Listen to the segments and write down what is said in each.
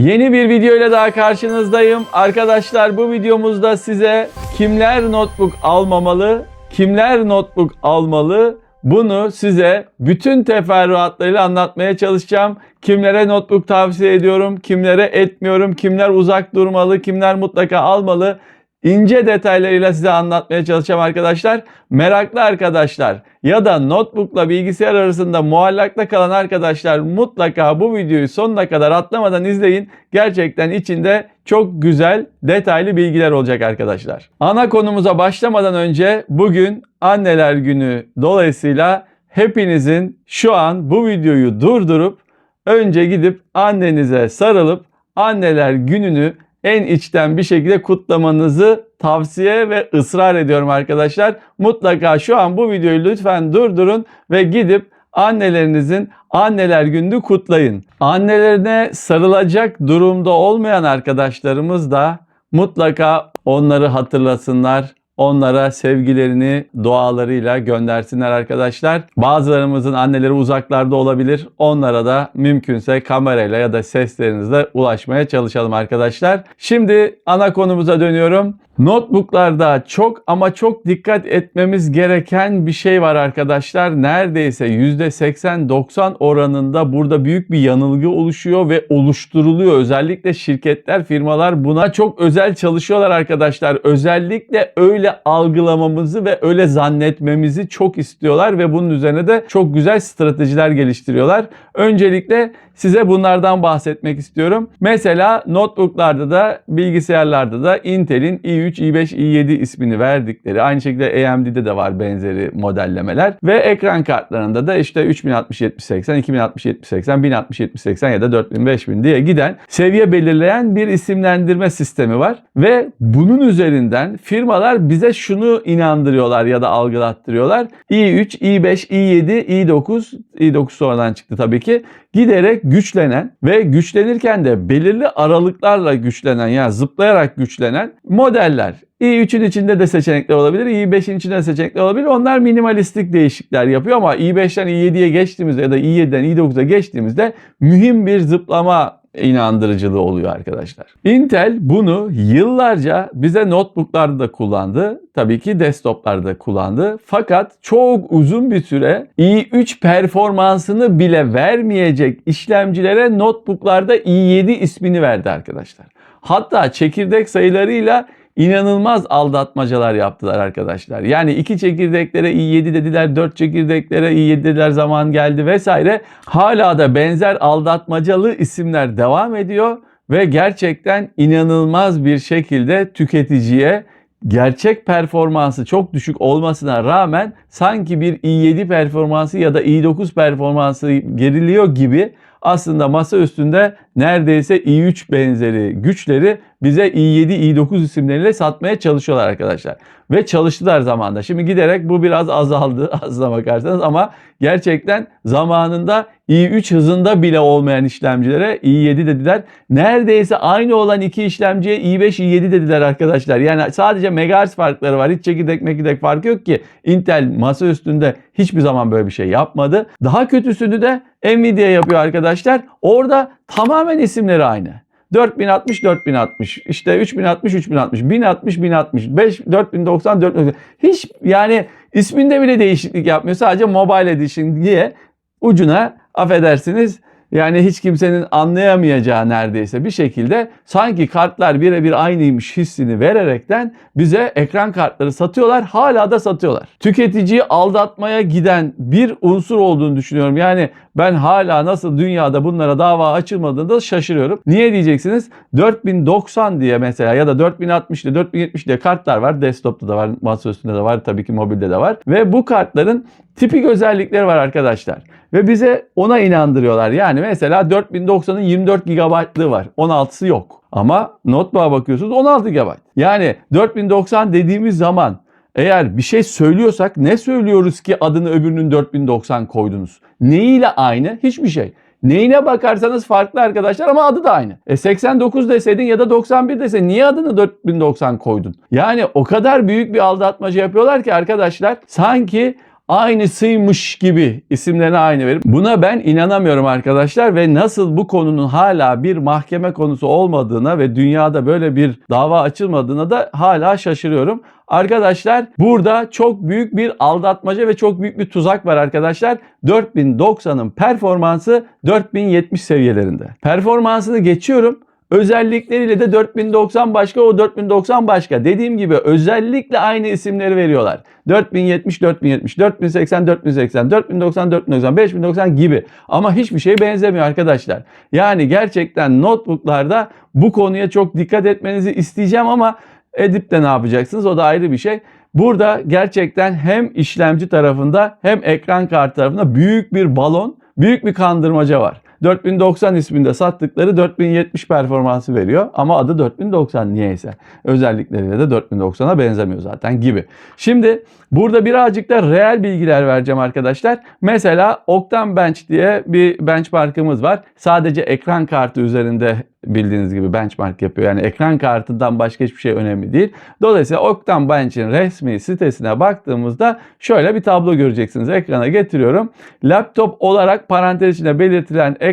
Yeni bir video ile daha karşınızdayım. Arkadaşlar bu videomuzda size kimler notebook almamalı, kimler notebook almalı bunu size bütün teferruatlarıyla anlatmaya çalışacağım. Kimlere notebook tavsiye ediyorum, kimlere etmiyorum, kimler uzak durmalı, kimler mutlaka almalı. İnce detaylarıyla size anlatmaya çalışacağım arkadaşlar. Meraklı arkadaşlar ya da notebookla bilgisayar arasında muallakta kalan arkadaşlar mutlaka bu videoyu sonuna kadar atlamadan izleyin. Gerçekten içinde çok güzel detaylı bilgiler olacak arkadaşlar. Ana konumuza başlamadan önce bugün anneler günü dolayısıyla hepinizin şu an bu videoyu durdurup önce gidip annenize sarılıp anneler gününü en içten bir şekilde kutlamanızı tavsiye ve ısrar ediyorum arkadaşlar. Mutlaka şu an bu videoyu lütfen durdurun ve gidip annelerinizin anneler gününü kutlayın. Annelerine sarılacak durumda olmayan arkadaşlarımız da mutlaka onları hatırlasınlar. Onlara sevgilerini dualarıyla göndersinler arkadaşlar. Bazılarımızın anneleri uzaklarda olabilir. Onlara da mümkünse kamerayla ya da seslerinizle ulaşmaya çalışalım arkadaşlar. Şimdi ana konumuza dönüyorum. Notebooklarda çok ama çok dikkat etmemiz gereken bir şey var arkadaşlar. Neredeyse %80-90 oranında burada büyük bir yanılgı oluşuyor ve oluşturuluyor. Özellikle şirketler, firmalar buna çok özel çalışıyorlar arkadaşlar. Özellikle öyle algılamamızı ve öyle zannetmemizi çok istiyorlar ve bunun üzerine de çok güzel stratejiler geliştiriyorlar. Öncelikle size bunlardan bahsetmek istiyorum. Mesela notebooklarda da bilgisayarlarda da Intel'in i3, i5, i7 ismini verdikleri aynı şekilde AMD'de de var benzeri modellemeler. Ve ekran kartlarında da işte 3060 7080, 2060 7080, 1060 7080 ya da 4000 5000 diye giden seviye belirleyen bir isimlendirme sistemi var. Ve bunun üzerinden firmalar bize şunu inandırıyorlar ya da algılattırıyorlar. i3, i5, i7, i9, i9 sonradan çıktı tabii ki giderek güçlenen ve güçlenirken de belirli aralıklarla güçlenen yani zıplayarak güçlenen modeller. i3'ün içinde de seçenekler olabilir, i5'in içinde de seçenekler olabilir. Onlar minimalistik değişiklikler yapıyor ama i5'ten i7'ye geçtiğimizde ya da i7'den i9'a geçtiğimizde mühim bir zıplama inandırıcılığı oluyor arkadaşlar. Intel bunu yıllarca bize notebooklarda da kullandı. Tabii ki desktoplarda da kullandı. Fakat çok uzun bir süre i3 performansını bile vermeyecek işlemcilere notebooklarda i7 ismini verdi arkadaşlar. Hatta çekirdek sayılarıyla inanılmaz aldatmacalar yaptılar arkadaşlar. Yani iki çekirdeklere i7 dediler, dört çekirdeklere i7 dediler zaman geldi vesaire. Hala da benzer aldatmacalı isimler devam ediyor ve gerçekten inanılmaz bir şekilde tüketiciye gerçek performansı çok düşük olmasına rağmen sanki bir i7 performansı ya da i9 performansı geriliyor gibi aslında masa üstünde neredeyse i3 benzeri güçleri bize i7, i9 isimleriyle satmaya çalışıyorlar arkadaşlar. Ve çalıştılar zamanda. Şimdi giderek bu biraz azaldı aslına bakarsanız ama gerçekten zamanında i3 hızında bile olmayan işlemcilere i7 dediler. Neredeyse aynı olan iki işlemciye i5, i7 dediler arkadaşlar. Yani sadece megahertz farkları var. Hiç çekirdek mekirdek farkı yok ki. Intel masa üstünde hiçbir zaman böyle bir şey yapmadı. Daha kötüsünü de Nvidia yapıyor arkadaşlar. Orada tamamen isimleri aynı. 4060 4060 işte 3060 3060 1060 1060 5 4090 4090 hiç yani isminde bile değişiklik yapmıyor. Sadece mobile edition diye ucuna affedersiniz yani hiç kimsenin anlayamayacağı neredeyse bir şekilde sanki kartlar birebir aynıymış hissini vererekten bize ekran kartları satıyorlar. Hala da satıyorlar. Tüketiciyi aldatmaya giden bir unsur olduğunu düşünüyorum. Yani ben hala nasıl dünyada bunlara dava açılmadığında şaşırıyorum. Niye diyeceksiniz? 4090 diye mesela ya da 4060 diye 4070 diye kartlar var. Desktop'ta da var, masa üstünde de var, tabii ki mobilde de var. Ve bu kartların tipik özellikleri var arkadaşlar. Ve bize ona inandırıyorlar. Yani mesela 4090'ın 24 GB'lığı var. 16'sı yok. Ama notebook'a bakıyorsunuz 16 GB. Yani 4090 dediğimiz zaman eğer bir şey söylüyorsak ne söylüyoruz ki adını öbürünün 4090 koydunuz? Neyiyle aynı? Hiçbir şey. Neyine bakarsanız farklı arkadaşlar ama adı da aynı. E 89 deseydin ya da 91 deseydin niye adını 4090 koydun? Yani o kadar büyük bir aldatmaca yapıyorlar ki arkadaşlar sanki aynısıymış gibi isimlerini aynı verip buna ben inanamıyorum arkadaşlar ve nasıl bu konunun hala bir mahkeme konusu olmadığına ve dünyada böyle bir dava açılmadığına da hala şaşırıyorum. Arkadaşlar burada çok büyük bir aldatmaca ve çok büyük bir tuzak var arkadaşlar. 4090'ın performansı 4070 seviyelerinde. Performansını geçiyorum. Özellikleriyle de 4090 başka o 4090 başka. Dediğim gibi özellikle aynı isimleri veriyorlar. 4070 4070 4080 4080 4090 4090 5090 gibi. Ama hiçbir şey benzemiyor arkadaşlar. Yani gerçekten notebooklarda bu konuya çok dikkat etmenizi isteyeceğim ama edip de ne yapacaksınız o da ayrı bir şey. Burada gerçekten hem işlemci tarafında hem ekran kartı tarafında büyük bir balon, büyük bir kandırmaca var. 4090 isminde sattıkları 4070 performansı veriyor ama adı 4090 niyeyse. Özellikleriyle de 4090'a benzemiyor zaten gibi. Şimdi burada birazcık da reel bilgiler vereceğim arkadaşlar. Mesela Octane Bench diye bir benchmarkımız var. Sadece ekran kartı üzerinde bildiğiniz gibi benchmark yapıyor. Yani ekran kartından başka hiçbir şey önemli değil. Dolayısıyla Octane Bench'in resmi sitesine baktığımızda şöyle bir tablo göreceksiniz. Ekrana getiriyorum. Laptop olarak parantez içinde belirtilen ekran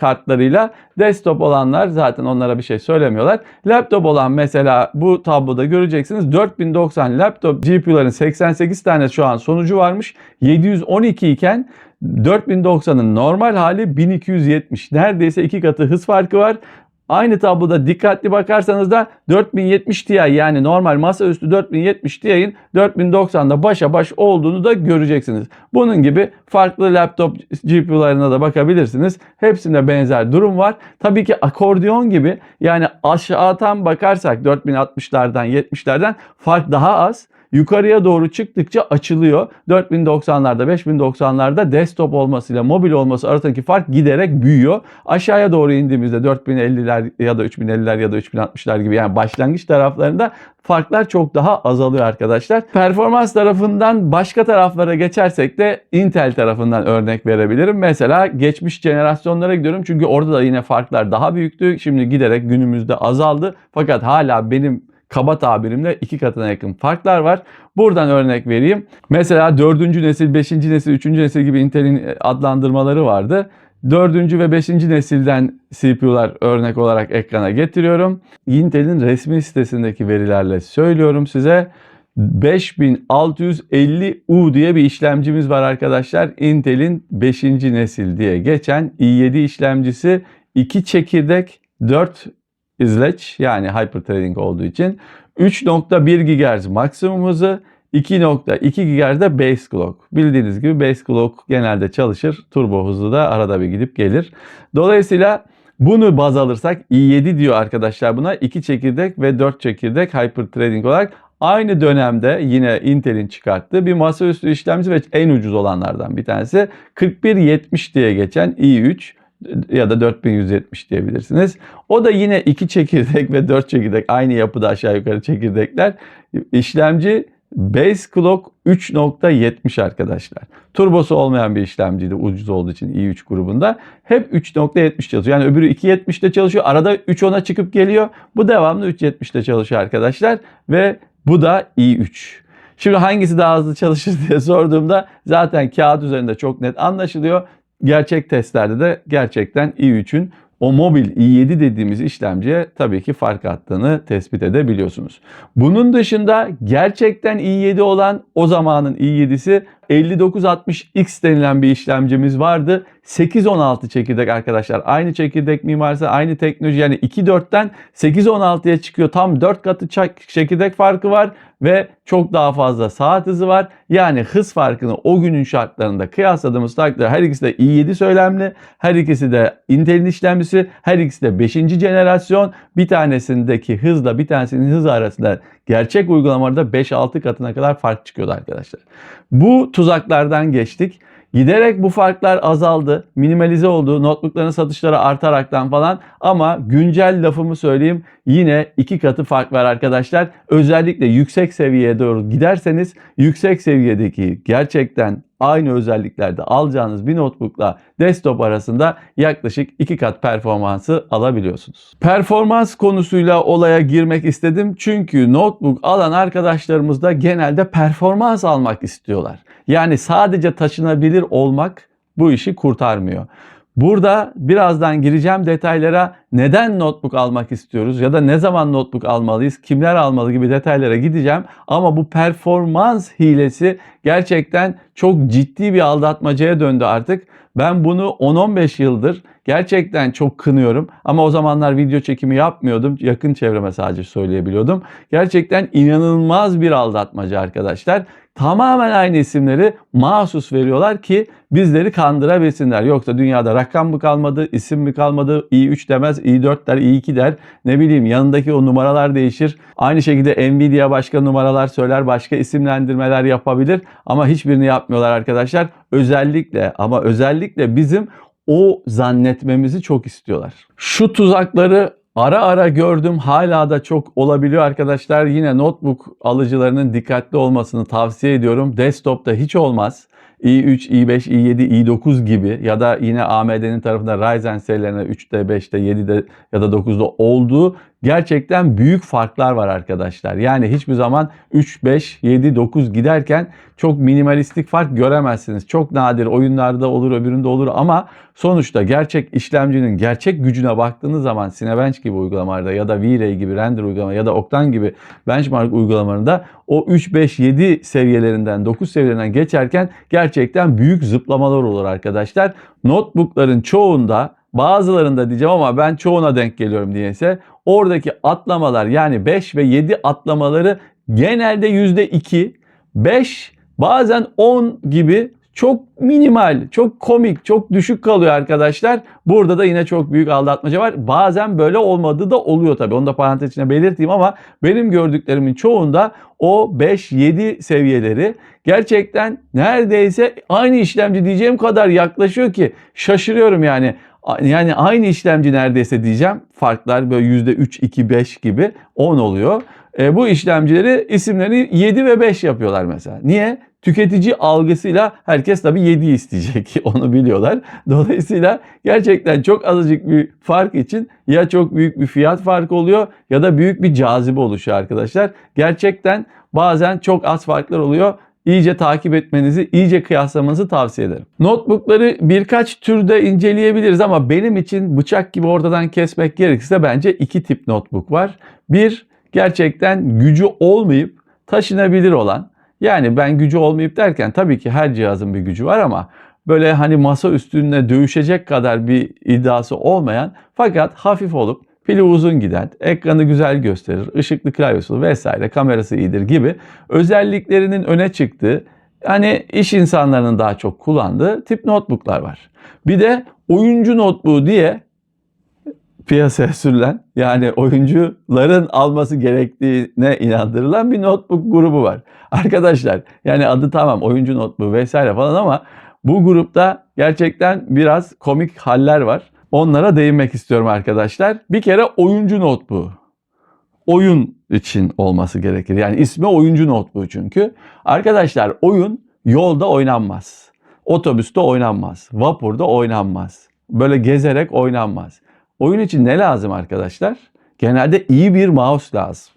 kartlarıyla desktop olanlar zaten onlara bir şey söylemiyorlar. Laptop olan mesela bu tabloda göreceksiniz 4090 laptop GPU'ların 88 tane şu an sonucu varmış. 712 iken 4090'ın normal hali 1270. Neredeyse iki katı hız farkı var. Aynı tabloda dikkatli bakarsanız da 4070 Ti yani normal masaüstü 4070 Ti'nin 4090'da başa baş olduğunu da göreceksiniz. Bunun gibi farklı laptop GPU'larına da bakabilirsiniz. Hepsinde benzer durum var. Tabii ki akordeon gibi yani aşağıdan bakarsak 4060'lardan 70'lerden fark daha az yukarıya doğru çıktıkça açılıyor. 4090'larda 5090'larda desktop olmasıyla mobil olması arasındaki fark giderek büyüyor. Aşağıya doğru indiğimizde 4050'ler ya da 3050'ler ya da 3060'lar gibi yani başlangıç taraflarında farklar çok daha azalıyor arkadaşlar. Performans tarafından başka taraflara geçersek de Intel tarafından örnek verebilirim. Mesela geçmiş jenerasyonlara gidiyorum çünkü orada da yine farklar daha büyüktü. Şimdi giderek günümüzde azaldı. Fakat hala benim kaba tabirimle iki katına yakın farklar var. Buradan örnek vereyim. Mesela 4. nesil, 5. nesil, 3. nesil gibi Intel'in adlandırmaları vardı. 4. ve 5. nesilden CPU'lar örnek olarak ekrana getiriyorum. Intel'in resmi sitesindeki verilerle söylüyorum size. 5650U diye bir işlemcimiz var arkadaşlar. Intel'in 5. nesil diye geçen i7 işlemcisi 2 çekirdek 4 izleç yani hyperthreading olduğu için 3.1 GHz maksimum hızı 2.2 GHz de base clock. Bildiğiniz gibi base clock genelde çalışır. Turbo hızı da arada bir gidip gelir. Dolayısıyla bunu baz alırsak i7 diyor arkadaşlar buna. 2 çekirdek ve 4 çekirdek hyperthreading olarak aynı dönemde yine Intel'in çıkarttığı bir masaüstü işlemci ve en ucuz olanlardan bir tanesi 4170 diye geçen i3 ya da 4170 diyebilirsiniz. O da yine 2 çekirdek ve 4 çekirdek aynı yapıda aşağı yukarı çekirdekler. İşlemci Base Clock 3.70 arkadaşlar. Turbosu olmayan bir işlemciydi ucuz olduğu için i3 grubunda. Hep 3.70 çalışıyor. Yani öbürü 2.70'te çalışıyor. Arada 3.10'a çıkıp geliyor. Bu devamlı 3.70'te çalışıyor arkadaşlar. Ve bu da i3. Şimdi hangisi daha hızlı çalışır diye sorduğumda zaten kağıt üzerinde çok net anlaşılıyor gerçek testlerde de gerçekten i3'ün o mobil i7 dediğimiz işlemciye tabii ki fark attığını tespit edebiliyorsunuz. Bunun dışında gerçekten i7 olan o zamanın i7'si 5960X denilen bir işlemcimiz vardı. 816 çekirdek arkadaşlar. Aynı çekirdek mimarisi, aynı teknoloji yani 2.4'ten 8.16'ya çıkıyor. Tam 4 katı çekirdek farkı var ve çok daha fazla saat hızı var. Yani hız farkını o günün şartlarında kıyasladığımız takdirde her ikisi de i7 söylemli, her ikisi de Intel'in işlemcisi, her ikisi de 5. jenerasyon. Bir tanesindeki hızla bir tanesinin hızı arasında gerçek uygulamalarda 5-6 katına kadar fark çıkıyordu arkadaşlar. Bu tuzaklardan geçtik. Giderek bu farklar azaldı, minimalize oldu, notebookların satışları artaraktan falan ama güncel lafımı söyleyeyim yine iki katı fark var arkadaşlar. Özellikle yüksek seviyeye doğru giderseniz yüksek seviyedeki gerçekten aynı özelliklerde alacağınız bir notebookla desktop arasında yaklaşık iki kat performansı alabiliyorsunuz. Performans konusuyla olaya girmek istedim çünkü notebook alan arkadaşlarımız da genelde performans almak istiyorlar. Yani sadece taşınabilir olmak bu işi kurtarmıyor. Burada birazdan gireceğim detaylara neden notebook almak istiyoruz ya da ne zaman notebook almalıyız, kimler almalı gibi detaylara gideceğim. Ama bu performans hilesi gerçekten çok ciddi bir aldatmacaya döndü artık. Ben bunu 10-15 yıldır gerçekten çok kınıyorum. Ama o zamanlar video çekimi yapmıyordum. Yakın çevreme sadece söyleyebiliyordum. Gerçekten inanılmaz bir aldatmaca arkadaşlar. Tamamen aynı isimleri mahsus veriyorlar ki bizleri kandırabilsinler. Yoksa dünyada rakam mı kalmadı, isim mi kalmadı, i3 demez, i4 der, i2 der. Ne bileyim yanındaki o numaralar değişir. Aynı şekilde Nvidia başka numaralar söyler, başka isimlendirmeler yapabilir. Ama hiçbirini yapmıyorlar arkadaşlar. Özellikle ama özellikle bizim o zannetmemizi çok istiyorlar. Şu tuzakları ara ara gördüm. Hala da çok olabiliyor arkadaşlar. Yine notebook alıcılarının dikkatli olmasını tavsiye ediyorum. Desktop'ta hiç olmaz. i3, i5, i7, i9 gibi ya da yine AMD'nin tarafında Ryzen serilerine 3'te, 5'te, 7'de ya da 9'da olduğu gerçekten büyük farklar var arkadaşlar. Yani hiçbir zaman 3, 5, 7, 9 giderken çok minimalistik fark göremezsiniz. Çok nadir oyunlarda olur, öbüründe olur ama sonuçta gerçek işlemcinin gerçek gücüne baktığınız zaman Cinebench gibi uygulamalarda ya da V-Ray gibi render uygulama ya da Octane gibi benchmark uygulamalarında o 3, 5, 7 seviyelerinden 9 seviyelerinden geçerken gerçekten büyük zıplamalar olur arkadaşlar. Notebookların çoğunda bazılarında diyeceğim ama ben çoğuna denk geliyorum diyese oradaki atlamalar yani 5 ve 7 atlamaları genelde %2, 5 bazen 10 gibi çok minimal, çok komik, çok düşük kalıyor arkadaşlar. Burada da yine çok büyük aldatmaca var. Bazen böyle olmadığı da oluyor tabii. Onu da parantez içine belirteyim ama benim gördüklerimin çoğunda o 5-7 seviyeleri gerçekten neredeyse aynı işlemci diyeceğim kadar yaklaşıyor ki şaşırıyorum yani. Yani aynı işlemci neredeyse diyeceğim. Farklar böyle %3, 2, 5 gibi 10 oluyor. E, bu işlemcileri isimlerini 7 ve 5 yapıyorlar mesela. Niye? Tüketici algısıyla herkes tabii 7 isteyecek. Onu biliyorlar. Dolayısıyla gerçekten çok azıcık bir fark için ya çok büyük bir fiyat farkı oluyor ya da büyük bir cazibe oluşuyor arkadaşlar. Gerçekten bazen çok az farklar oluyor iyice takip etmenizi, iyice kıyaslamanızı tavsiye ederim. Notebookları birkaç türde inceleyebiliriz ama benim için bıçak gibi ortadan kesmek gerekirse bence iki tip notebook var. Bir, gerçekten gücü olmayıp taşınabilir olan. Yani ben gücü olmayıp derken tabii ki her cihazın bir gücü var ama böyle hani masa üstünde dövüşecek kadar bir iddiası olmayan fakat hafif olup pili uzun giden, ekranı güzel gösterir, ışıklı klavyesi vesaire, kamerası iyidir gibi özelliklerinin öne çıktığı, hani iş insanlarının daha çok kullandığı tip notebooklar var. Bir de oyuncu notebook diye piyasaya sürülen yani oyuncuların alması gerektiğine inandırılan bir notebook grubu var. Arkadaşlar yani adı tamam oyuncu notebook vesaire falan ama bu grupta gerçekten biraz komik haller var. Onlara değinmek istiyorum arkadaşlar. Bir kere oyuncu notebook. Oyun için olması gerekir. Yani ismi oyuncu notebook çünkü. Arkadaşlar oyun yolda oynanmaz. Otobüste oynanmaz. Vapurda oynanmaz. Böyle gezerek oynanmaz. Oyun için ne lazım arkadaşlar? Genelde iyi bir mouse lazım.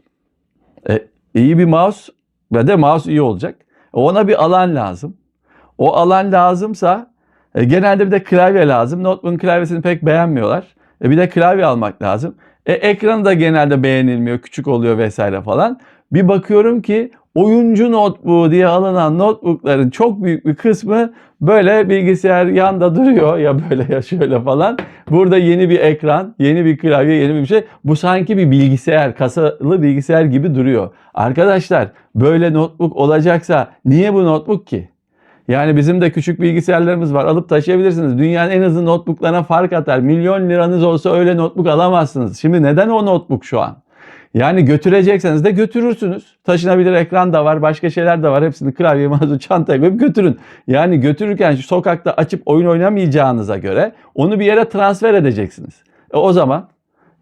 E, iyi bir mouse ve de mouse iyi olacak. Ona bir alan lazım. O alan lazımsa e, genelde bir de klavye lazım. Notebook'un klavyesini pek beğenmiyorlar. E, bir de klavye almak lazım. E, ekranı da genelde beğenilmiyor, küçük oluyor vesaire falan. Bir bakıyorum ki oyuncu notebook diye alınan notebookların çok büyük bir kısmı böyle bilgisayar yanda duruyor ya böyle ya şöyle falan. Burada yeni bir ekran, yeni bir klavye, yeni bir şey. Bu sanki bir bilgisayar, kasalı bilgisayar gibi duruyor. Arkadaşlar böyle notebook olacaksa niye bu notebook ki? Yani bizim de küçük bilgisayarlarımız var. Alıp taşıyabilirsiniz. Dünyanın en hızlı notebooklarına fark atar. Milyon liranız olsa öyle notebook alamazsınız. Şimdi neden o notebook şu an? Yani götürecekseniz de götürürsünüz. Taşınabilir ekran da var, başka şeyler de var. Hepsini klavye, mouse, çantaya koyup götürün. Yani götürürken şu sokakta açıp oyun oynamayacağınıza göre onu bir yere transfer edeceksiniz. E o zaman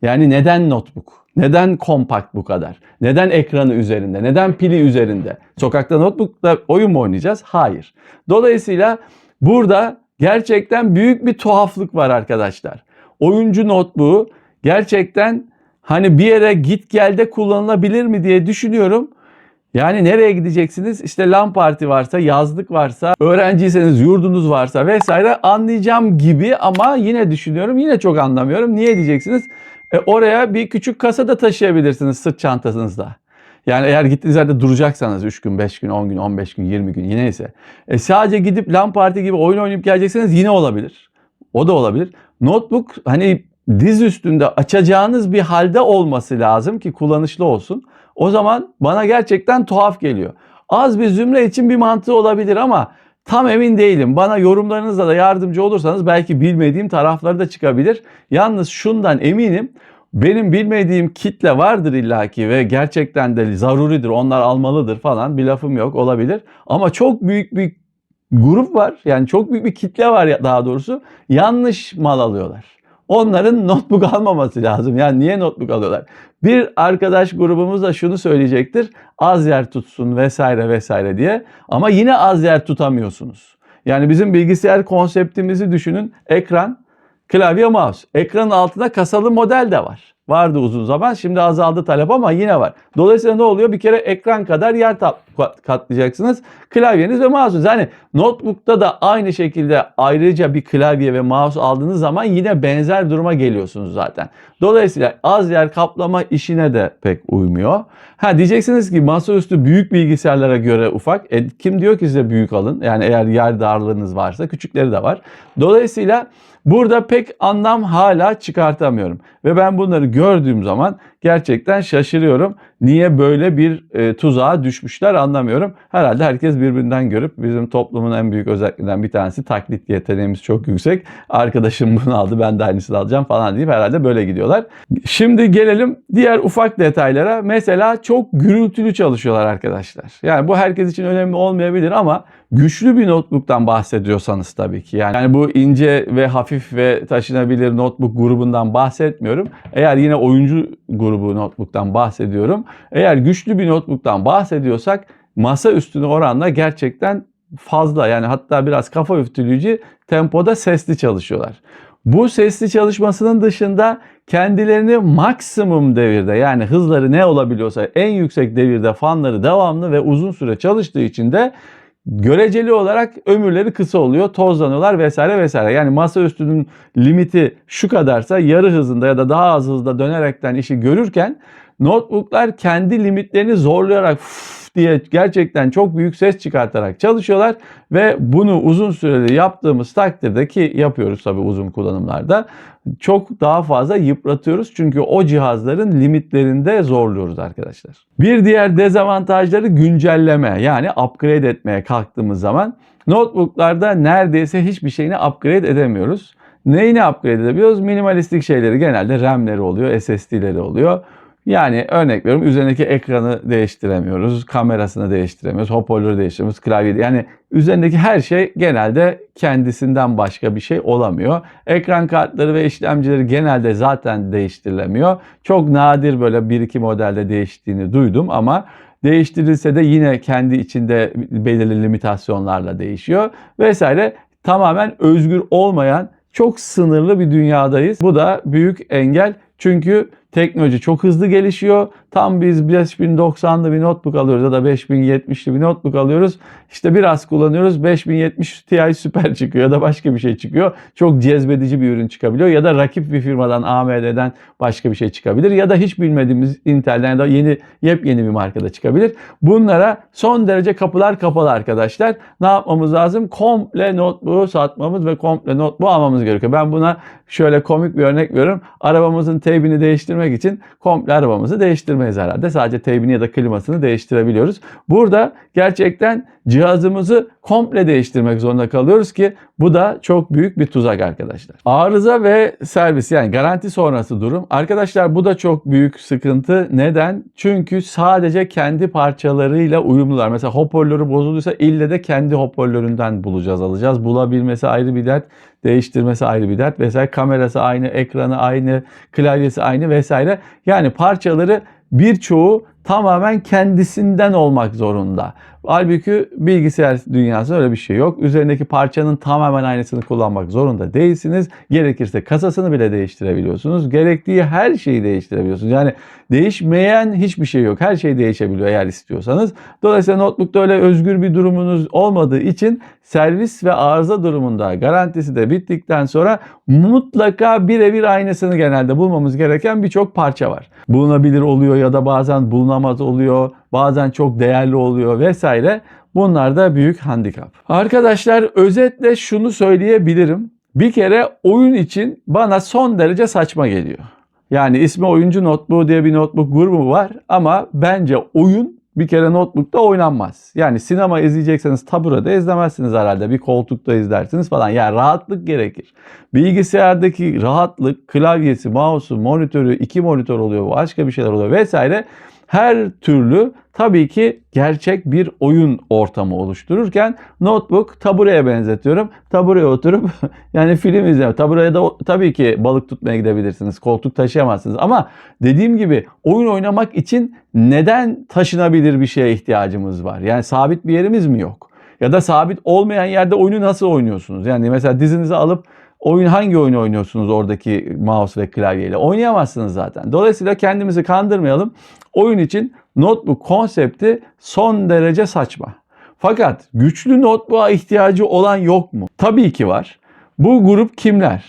yani neden notebook? Neden kompakt bu kadar? Neden ekranı üzerinde? Neden pili üzerinde? Sokakta notebookla oyun mu oynayacağız? Hayır. Dolayısıyla burada gerçekten büyük bir tuhaflık var arkadaşlar. Oyuncu notebook'u gerçekten hani bir yere git gelde kullanılabilir mi diye düşünüyorum. Yani nereye gideceksiniz? İşte LAN parti varsa, yazlık varsa, öğrenciyseniz yurdunuz varsa vesaire anlayacağım gibi ama yine düşünüyorum, yine çok anlamıyorum. Niye diyeceksiniz? E, oraya bir küçük kasa da taşıyabilirsiniz sırt çantasınızda. Yani eğer gittiğiniz yerde duracaksanız 3 gün, 5 gün, 10 gün, 15 gün, 20 gün yine ise. E sadece gidip LAN parti gibi oyun oynayıp gelecekseniz yine olabilir. O da olabilir. Notebook hani diz üstünde açacağınız bir halde olması lazım ki kullanışlı olsun. O zaman bana gerçekten tuhaf geliyor. Az bir zümre için bir mantığı olabilir ama tam emin değilim. Bana yorumlarınızla da yardımcı olursanız belki bilmediğim tarafları da çıkabilir. Yalnız şundan eminim. Benim bilmediğim kitle vardır illaki ve gerçekten de zaruridir. Onlar almalıdır falan. Bir lafım yok olabilir. Ama çok büyük bir grup var. Yani çok büyük bir kitle var daha doğrusu. Yanlış mal alıyorlar. Onların notebook almaması lazım. Yani niye notebook alıyorlar? Bir arkadaş grubumuz da şunu söyleyecektir. Az yer tutsun vesaire vesaire diye. Ama yine az yer tutamıyorsunuz. Yani bizim bilgisayar konseptimizi düşünün. Ekran, klavye, mouse. Ekranın altında kasalı model de var. Vardı uzun zaman. Şimdi azaldı talep ama yine var. Dolayısıyla ne oluyor? Bir kere ekran kadar yer katlayacaksınız. Klavyeniz ve mouse'unuz. Yani notebook'ta da aynı şekilde ayrıca bir klavye ve mouse aldığınız zaman yine benzer duruma geliyorsunuz zaten. Dolayısıyla az yer kaplama işine de pek uymuyor. Ha diyeceksiniz ki masaüstü büyük bilgisayarlara göre ufak. E, kim diyor ki size büyük alın? Yani eğer yer darlığınız varsa küçükleri de var. Dolayısıyla burada pek anlam hala çıkartamıyorum. Ve ben bunları gördüğüm zaman gerçekten şaşırıyorum. Niye böyle bir e, tuzağa düşmüşler anlamıyorum. Herhalde herkes birbirinden görüp bizim toplumun en büyük özelliklerinden bir tanesi taklit yeteneğimiz çok yüksek. Arkadaşım bunu aldı ben de aynısını alacağım falan deyip herhalde böyle gidiyorlar. Şimdi gelelim diğer ufak detaylara. Mesela çok gürültülü çalışıyorlar arkadaşlar. Yani bu herkes için önemli olmayabilir ama güçlü bir notebook'tan bahsediyorsanız tabii ki. Yani, yani bu ince ve hafif ve taşınabilir notebook grubundan bahsetmiyorum. Eğer yine oyuncu grubu notebook'tan bahsediyorum. Eğer güçlü bir notebook'tan bahsediyorsak masa üstüne oranla gerçekten fazla yani hatta biraz kafa üftülücü tempoda sesli çalışıyorlar. Bu sesli çalışmasının dışında kendilerini maksimum devirde yani hızları ne olabiliyorsa en yüksek devirde fanları devamlı ve uzun süre çalıştığı için de göreceli olarak ömürleri kısa oluyor, tozlanıyorlar vesaire vesaire. Yani masaüstünün limiti şu kadarsa yarı hızında ya da daha az hızda dönerekten işi görürken notebooklar kendi limitlerini zorlayarak diye gerçekten çok büyük ses çıkartarak çalışıyorlar ve bunu uzun süreli yaptığımız takdirde ki yapıyoruz tabii uzun kullanımlarda çok daha fazla yıpratıyoruz. Çünkü o cihazların limitlerinde zorluyoruz arkadaşlar. Bir diğer dezavantajları güncelleme yani upgrade etmeye kalktığımız zaman notebooklarda neredeyse hiçbir şeyini upgrade edemiyoruz. Neyini upgrade edebiliyoruz? Minimalistik şeyleri genelde RAM'leri oluyor, SSD'leri oluyor. Yani örnek veriyorum üzerindeki ekranı değiştiremiyoruz, kamerasını değiştiremiyoruz, hoparlörü değiştiremiyoruz, klavye yani üzerindeki her şey genelde kendisinden başka bir şey olamıyor. Ekran kartları ve işlemcileri genelde zaten değiştirilemiyor. Çok nadir böyle bir iki modelde değiştiğini duydum ama değiştirilse de yine kendi içinde belirli limitasyonlarla değişiyor vesaire. Tamamen özgür olmayan çok sınırlı bir dünyadayız. Bu da büyük engel çünkü teknoloji çok hızlı gelişiyor. Tam biz 5090'lı bir notebook alıyoruz ya da 5070'li bir notebook alıyoruz. İşte biraz kullanıyoruz. 5070 Ti süper çıkıyor ya da başka bir şey çıkıyor. Çok cezbedici bir ürün çıkabiliyor ya da rakip bir firmadan AMD'den başka bir şey çıkabilir ya da hiç bilmediğimiz Intel'den ya da yeni yepyeni bir markada çıkabilir. Bunlara son derece kapılar kapalı arkadaşlar. Ne yapmamız lazım? Komple notebook'u satmamız ve komple notebook'u almamız gerekiyor. Ben buna şöyle komik bir örnek veriyorum. Arabamızın teybini değiştirmek için komple arabamızı değiştirmeyiz herhalde. Sadece teybini ya da klimasını değiştirebiliyoruz. Burada gerçekten cihazımızı komple değiştirmek zorunda kalıyoruz ki bu da çok büyük bir tuzak arkadaşlar. Arıza ve servis yani garanti sonrası durum. Arkadaşlar bu da çok büyük sıkıntı. Neden? Çünkü sadece kendi parçalarıyla uyumlular. Mesela hoparlörü bozulduysa ille de kendi hoparlöründen bulacağız, alacağız. Bulabilmesi ayrı bir dert, değiştirmesi ayrı bir dert vesaire. Kamerası aynı, ekranı aynı, klavyesi aynı vesaire. Yani parçaları birçoğu tamamen kendisinden olmak zorunda. Halbuki bilgisayar dünyasında öyle bir şey yok. Üzerindeki parçanın tamamen aynısını kullanmak zorunda değilsiniz. Gerekirse kasasını bile değiştirebiliyorsunuz. Gerektiği her şeyi değiştirebiliyorsunuz. Yani değişmeyen hiçbir şey yok. Her şey değişebiliyor eğer istiyorsanız. Dolayısıyla notebook'ta öyle özgür bir durumunuz olmadığı için servis ve arıza durumunda garantisi de bittikten sonra mutlaka birebir aynısını genelde bulmamız gereken birçok parça var. Bulunabilir oluyor ya da bazen bulunamaz oluyor, bazen çok değerli oluyor vesaire. Bunlar da büyük handikap. Arkadaşlar özetle şunu söyleyebilirim. Bir kere oyun için bana son derece saçma geliyor. Yani ismi oyuncu notebook diye bir notebook grubu var ama bence oyun bir kere notebook'ta oynanmaz. Yani sinema izleyecekseniz taburada izlemezsiniz herhalde. Bir koltukta izlersiniz falan. Yani rahatlık gerekir. Bilgisayardaki rahatlık, klavyesi, mouse'u, monitörü, iki monitör oluyor, başka bir şeyler oluyor vesaire. Her türlü tabii ki gerçek bir oyun ortamı oluştururken notebook tabureye benzetiyorum. Tabureye oturup yani film izlemek. Tabureye de tabii ki balık tutmaya gidebilirsiniz. Koltuk taşıyamazsınız ama dediğim gibi oyun oynamak için neden taşınabilir bir şeye ihtiyacımız var? Yani sabit bir yerimiz mi yok? Ya da sabit olmayan yerde oyunu nasıl oynuyorsunuz? Yani mesela dizinizi alıp oyun hangi oyunu oynuyorsunuz oradaki mouse ve klavyeyle? Oynayamazsınız zaten. Dolayısıyla kendimizi kandırmayalım. Oyun için notebook konsepti son derece saçma. Fakat güçlü notebook'a ihtiyacı olan yok mu? Tabii ki var. Bu grup kimler?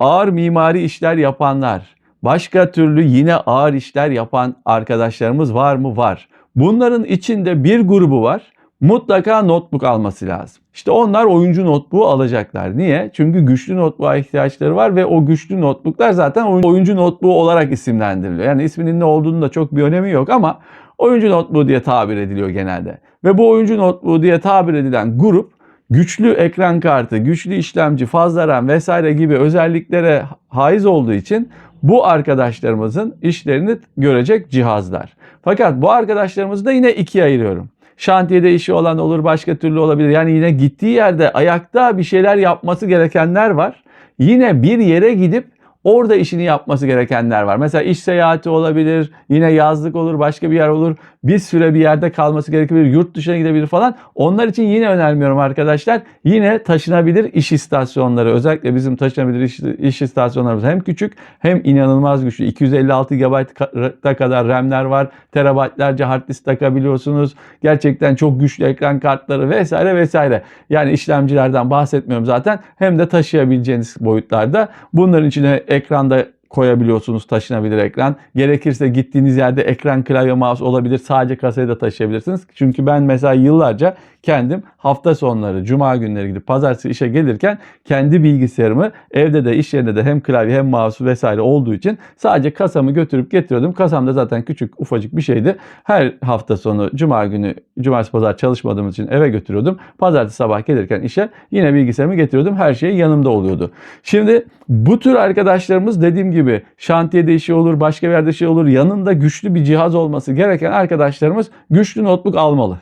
Ağır mimari işler yapanlar, başka türlü yine ağır işler yapan arkadaşlarımız var mı? Var. Bunların içinde bir grubu var. Mutlaka notebook alması lazım. İşte onlar oyuncu notebook'u alacaklar. Niye? Çünkü güçlü notebook'a ihtiyaçları var ve o güçlü notebooklar zaten oyun- oyuncu notebook olarak isimlendiriliyor. Yani isminin ne olduğunu da çok bir önemi yok ama oyuncu notebook diye tabir ediliyor genelde. Ve bu oyuncu notebook diye tabir edilen grup güçlü ekran kartı, güçlü işlemci, fazla RAM vesaire gibi özelliklere haiz olduğu için bu arkadaşlarımızın işlerini görecek cihazlar. Fakat bu arkadaşlarımızı da yine ikiye ayırıyorum. Şantiyede işi olan olur, başka türlü olabilir. Yani yine gittiği yerde ayakta bir şeyler yapması gerekenler var. Yine bir yere gidip orada işini yapması gerekenler var. Mesela iş seyahati olabilir, yine yazlık olur, başka bir yer olur. Bir süre bir yerde kalması gerekebilir, yurt dışına gidebilir falan. Onlar için yine önermiyorum arkadaşlar. Yine taşınabilir iş istasyonları, özellikle bizim taşınabilir iş, iş istasyonlarımız hem küçük hem inanılmaz güçlü. 256 GB'a kadar RAM'ler var. Terabaytlarca hard disk takabiliyorsunuz. Gerçekten çok güçlü ekran kartları vesaire vesaire. Yani işlemcilerden bahsetmiyorum zaten. Hem de taşıyabileceğiniz boyutlarda. Bunların içine ekranda koyabiliyorsunuz taşınabilir ekran. Gerekirse gittiğiniz yerde ekran klavye mouse olabilir. Sadece kasayı da taşıyabilirsiniz. Çünkü ben mesela yıllarca kendim hafta sonları, cuma günleri gidip pazartesi işe gelirken kendi bilgisayarımı evde de iş yerinde de hem klavye hem mouse vesaire olduğu için sadece kasamı götürüp getiriyordum. Kasam da zaten küçük ufacık bir şeydi. Her hafta sonu cuma günü cumartesi pazar çalışmadığımız için eve götürüyordum. Pazartesi sabah gelirken işe yine bilgisayarımı getiriyordum. Her şey yanımda oluyordu. Şimdi bu tür arkadaşlarımız dediğim gibi şantiyede işi olur, başka bir yerde işi olur. Yanında güçlü bir cihaz olması gereken arkadaşlarımız güçlü notebook almalı.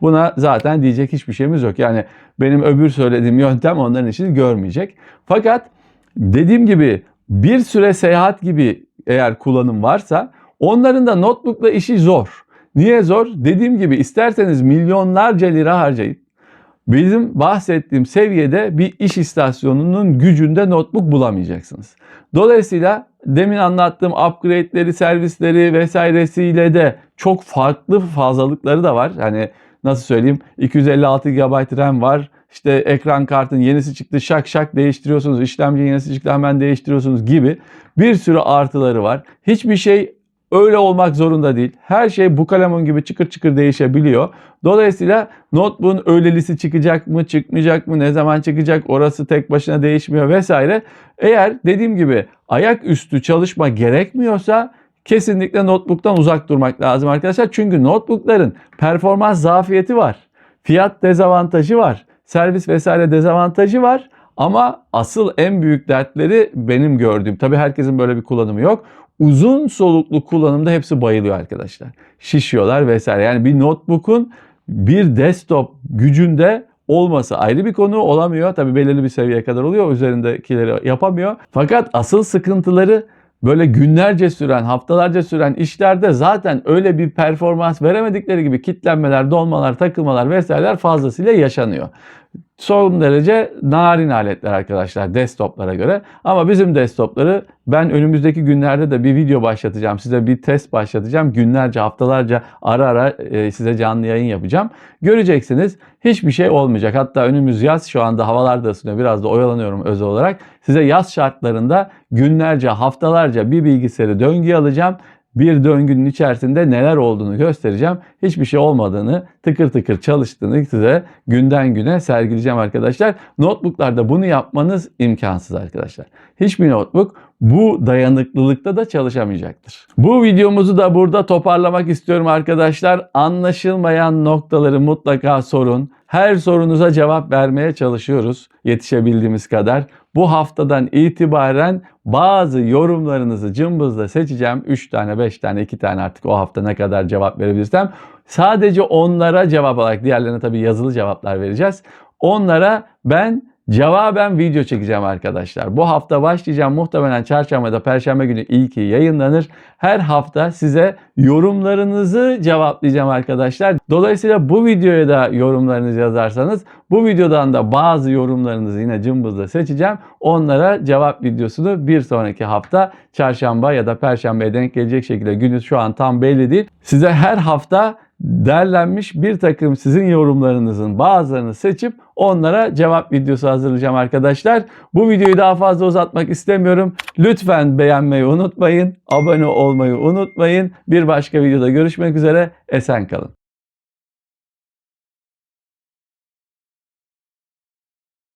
Buna zaten diyecek hiçbir şeyimiz yok. Yani benim öbür söylediğim yöntem onların işini görmeyecek. Fakat dediğim gibi bir süre seyahat gibi eğer kullanım varsa onların da notebookla işi zor. Niye zor? Dediğim gibi isterseniz milyonlarca lira harcayıp bizim bahsettiğim seviyede bir iş istasyonunun gücünde notebook bulamayacaksınız. Dolayısıyla demin anlattığım upgrade'leri, servisleri vesairesiyle de çok farklı fazlalıkları da var. Hani nasıl söyleyeyim 256 GB RAM var. İşte ekran kartın yenisi çıktı şak şak değiştiriyorsunuz. İşlemci yenisi çıktı hemen değiştiriyorsunuz gibi bir sürü artıları var. Hiçbir şey öyle olmak zorunda değil. Her şey bu kalemun gibi çıkır çıkır değişebiliyor. Dolayısıyla notebook'un öğlelisi çıkacak mı, çıkmayacak mı, ne zaman çıkacak orası tek başına değişmiyor vesaire. Eğer dediğim gibi ayaküstü çalışma gerekmiyorsa kesinlikle notebook'tan uzak durmak lazım arkadaşlar. Çünkü notebook'ların performans zafiyeti var. Fiyat dezavantajı var. Servis vesaire dezavantajı var. Ama asıl en büyük dertleri benim gördüğüm. Tabii herkesin böyle bir kullanımı yok. Uzun soluklu kullanımda hepsi bayılıyor arkadaşlar. Şişiyorlar vesaire. Yani bir notebook'un bir desktop gücünde olması ayrı bir konu olamıyor. Tabii belirli bir seviyeye kadar oluyor. Üzerindekileri yapamıyor. Fakat asıl sıkıntıları böyle günlerce süren, haftalarca süren işlerde zaten öyle bir performans veremedikleri gibi kitlenmeler, dolmalar, takılmalar vesaireler fazlasıyla yaşanıyor. Son derece narin aletler arkadaşlar desktoplara göre. Ama bizim desktopları ben önümüzdeki günlerde de bir video başlatacağım. Size bir test başlatacağım. Günlerce, haftalarca ara ara e, size canlı yayın yapacağım. Göreceksiniz hiçbir şey olmayacak. Hatta önümüz yaz şu anda havalar da ısınıyor. Biraz da oyalanıyorum özel olarak. Size yaz şartlarında günlerce, haftalarca bir bilgisayarı döngüye alacağım bir döngünün içerisinde neler olduğunu göstereceğim. Hiçbir şey olmadığını, tıkır tıkır çalıştığını size günden güne sergileyeceğim arkadaşlar. Notebooklarda bunu yapmanız imkansız arkadaşlar. Hiçbir notebook bu dayanıklılıkta da çalışamayacaktır. Bu videomuzu da burada toparlamak istiyorum arkadaşlar. Anlaşılmayan noktaları mutlaka sorun. Her sorunuza cevap vermeye çalışıyoruz yetişebildiğimiz kadar. Bu haftadan itibaren bazı yorumlarınızı cımbızla seçeceğim. 3 tane, 5 tane, 2 tane artık o hafta ne kadar cevap verebilirsem. Sadece onlara cevap olarak diğerlerine tabii yazılı cevaplar vereceğiz. Onlara ben cevaben video çekeceğim arkadaşlar. Bu hafta başlayacağım. Muhtemelen çarşamba da perşembe günü ilki yayınlanır. Her hafta size yorumlarınızı cevaplayacağım arkadaşlar. Dolayısıyla bu videoya da yorumlarınızı yazarsanız bu videodan da bazı yorumlarınızı yine cımbızla seçeceğim. Onlara cevap videosunu bir sonraki hafta çarşamba ya da perşembeye denk gelecek şekilde günü şu an tam belli değil. Size her hafta derlenmiş bir takım sizin yorumlarınızın bazılarını seçip onlara cevap videosu hazırlayacağım arkadaşlar. Bu videoyu daha fazla uzatmak istemiyorum. Lütfen beğenmeyi unutmayın. Abone olmayı unutmayın. Bir başka videoda görüşmek üzere. Esen kalın.